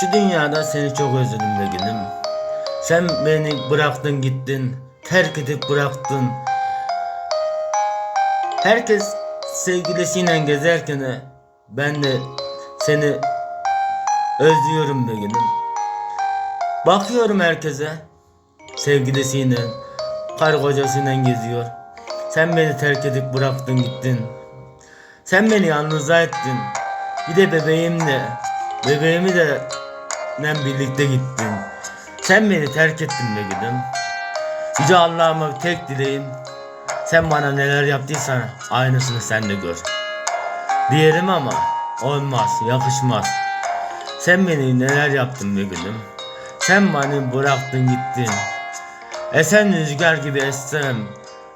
Şu dünyada seni çok özledim be gülüm. Sen beni bıraktın gittin. Terk edip bıraktın. Herkes sevgilisiyle gezerken ben de seni özlüyorum be gülüm. Bakıyorum herkese. Sevgilisiyle, karı kocasıyla geziyor. Sen beni terk edip bıraktın gittin. Sen beni yalnızlığa ettin. Bir de bebeğimle, bebeğimi de ben birlikte gittin. Sen beni terk ettin be gülüm. Yüce Allah'ıma tek dileğim. Sen bana neler yaptıysan aynısını sen de gör. Diyelim ama olmaz, yakışmaz. Sen beni neler yaptın be gülüm. Sen beni bıraktın gittin. Esen rüzgar gibi essem,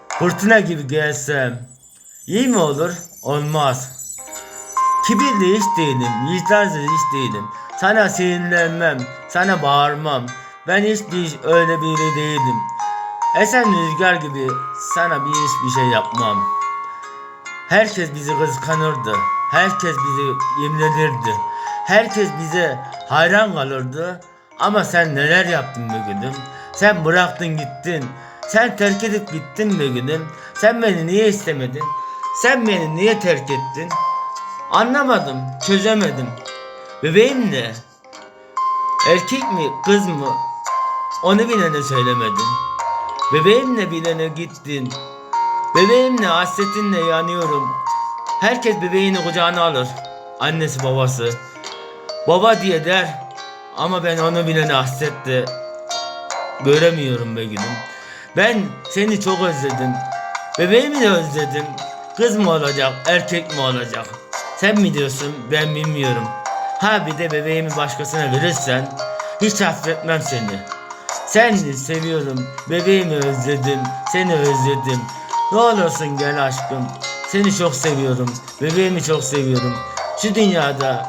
fırtına gibi gelsem. İyi mi olur? Olmaz. Kibirli hiç değilim, vicdansız hiç değilim. Sana sinirlenmem, sana bağırmam. Ben hiç bir, öyle biri değilim. Esen rüzgar gibi sana bir hiç bir şey yapmam. Herkes bizi kıskanırdı. Herkes bizi imlenirdi. Herkes bize hayran kalırdı. Ama sen neler yaptın be? Sen bıraktın gittin. Sen terk edip gittin be. Sen beni niye istemedin? Sen beni niye terk ettin? Anlamadım, çözemedim. Bebeğim ne? Erkek mi, kız mı? Onu bile de söylemedin. Bebeğimle bilene gittin. Bebeğimle hasretinle yanıyorum. Herkes bebeğini kucağına alır. Annesi babası. Baba diye der. Ama ben onu bilene hasretle göremiyorum be gülüm. Ben seni çok özledim. Bebeğimi de özledim. Kız mı olacak, erkek mi olacak? Sen mi diyorsun, ben bilmiyorum. Ha bir de bebeğimi başkasına verirsen hiç affetmem seni. Seni seviyorum, bebeğimi özledim, seni özledim. Ne olursun gel aşkım, seni çok seviyorum, bebeğimi çok seviyorum. Şu dünyada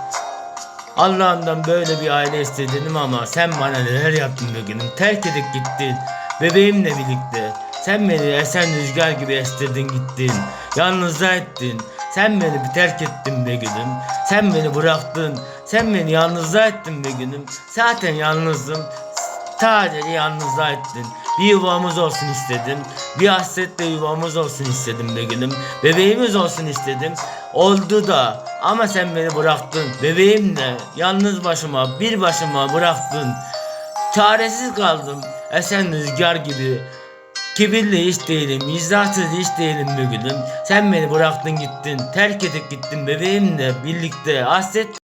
Allah'ımdan böyle bir aile istedim ama sen bana neler yaptın be günüm. Terk edip gittin. Bebeğimle birlikte. Sen beni esen rüzgar gibi estirdin gittin. Yalnızlığa ettin. Sen beni bir terk ettin be günüm. Sen beni bıraktın. Sen beni yalnızlığa ettin be günüm. Zaten yalnızdım. Sadece yalnızlığa ettin. Bir yuvamız olsun istedim. Bir hasretle yuvamız olsun istedim be günüm. Bebeğimiz olsun istedim. Oldu da ama sen beni bıraktın. Bebeğimle yalnız başıma bir başıma bıraktın. Çaresiz kaldım. Esen rüzgar gibi. Kibirli hiç değilim, vicdansız hiç değilim be gülüm. Sen beni bıraktın gittin, terk edip gittin bebeğimle birlikte. Hasret